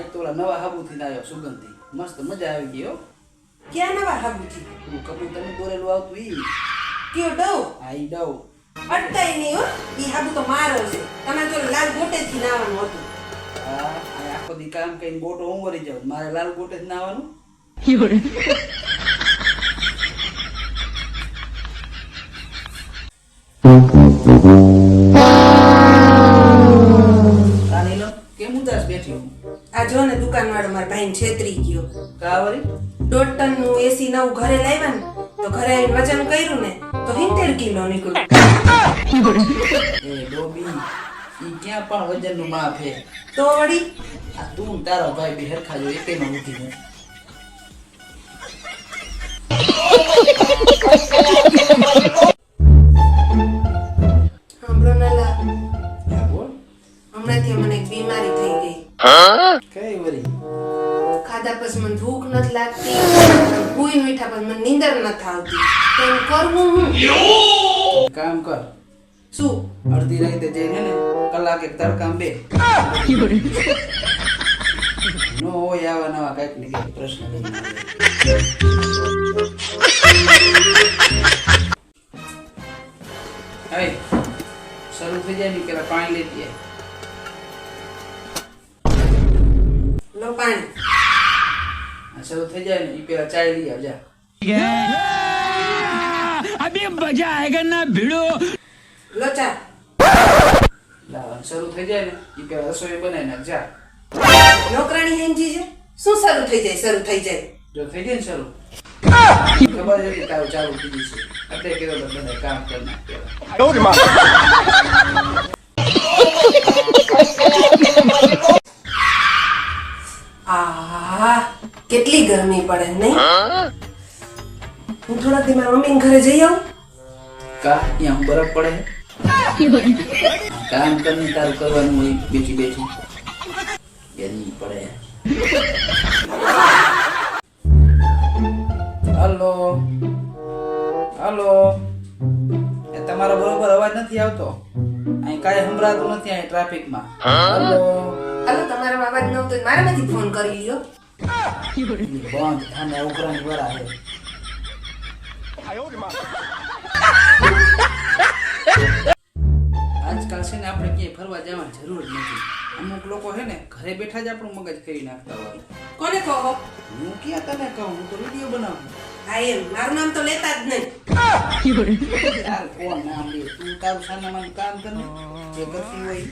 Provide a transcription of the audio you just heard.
આજ તો ઓલા નવા હાબુથી આવ્યો સુગંધી. મસ્ત મજા આવી ગઈ હો. ક્યાં નવા હાબુથી? તું કબૂતરનું દોરેલું આવતું ઈ. કયો ડવ? હા ઈ ડવ. અટકાય નહીં હો. ઈ હાબુ તો મારો છે. તમે તો લાલ ગોટેથી નાવાનું હતું. હા આ આખો દી કામ કઈ ગોટો હું વળી જાઉં. મારે લાલ ગોટે જ નાવાનું આ જો ને દુકાન વાળો મારા ભાઈ છેતરી ગયો. કાવરી? વળી ટનનું એસી નવું ઘરે લાવ્યા ને તો ઘરે આવીને વજન કર્યું ને તો સિત્તેર કિલો નીકળ્યું. એ ડોબી ઈ ક્યાં પણ વજનનું માપ હે. તો વળી? આ તું તારો ભાઈ બી હરખા જો એકેયમાં ઊઠી ગયો સાંભળો નાલા. હા બોલ. હમણાંથી મને એક બીમારી થઈ કઈ વળી ખાધા પછી મને ભૂખ નથી લાગતી. ભૂઈ મીઠા પછી મને નીંદર નથી આવતી. તો કરવું હું? કામ કર. શું? અડધી રાતે જઈને ને કલાક એક તડકામ બે. નો હોય આવા નવા કંઈક ને કંઈક પ્રશ્ન લઈને શરૂ થઈ જાય ને પેલા પાણી લેતી. પાણી. શરૂ થઈ જાય ને પેલા ચાય લઈ આવજા. ચા. લાવન શરૂ થઈ છે? શું શરૂ થઈ જાય શરૂ થઈ જાય? જો થઈ જાય ને શરૂ. ખબર અત્યારે કેવા કામ કરી નાખ્યા કેટલી ગરમી પડે નહીં? હું થોડાક દી મારા મમ્મી ઘરે જઈ આવું. કા? અહીંયા હું બરફ પડે? કામ કરીને તારું કરવાનું હોય બેઠી બેઠી? ગરમી પડે. હલો. હલો. એ તમારો બરોબર અવાજ નથી આવતો. અહીં કાંઈ સંભળાતું નથી અહીં ટ્રાફિકમાં. હલો. હલો તમારો અવાજ ન આવતો હોય મારામાંથી ફોન કરી લ્યો. બંધ અને ઉઘરાણી વરા છે આજકાલ છે ને આપણે ક્યાંય ફરવા જવાની જરૂર નથી. અમુક લોકો છે ને ઘરે બેઠા જ આપણું મગજ કરી નાખતા હોય. કોને કહો? હું ક્યાં તને કહું? હું તો વીડિયો બનાવું. હા એમ મારું નામ તો લેતા જ નહીં. યાર કોણ? નામ લે તું તારું સાનામાનું કામ કર જે કરતી હોય.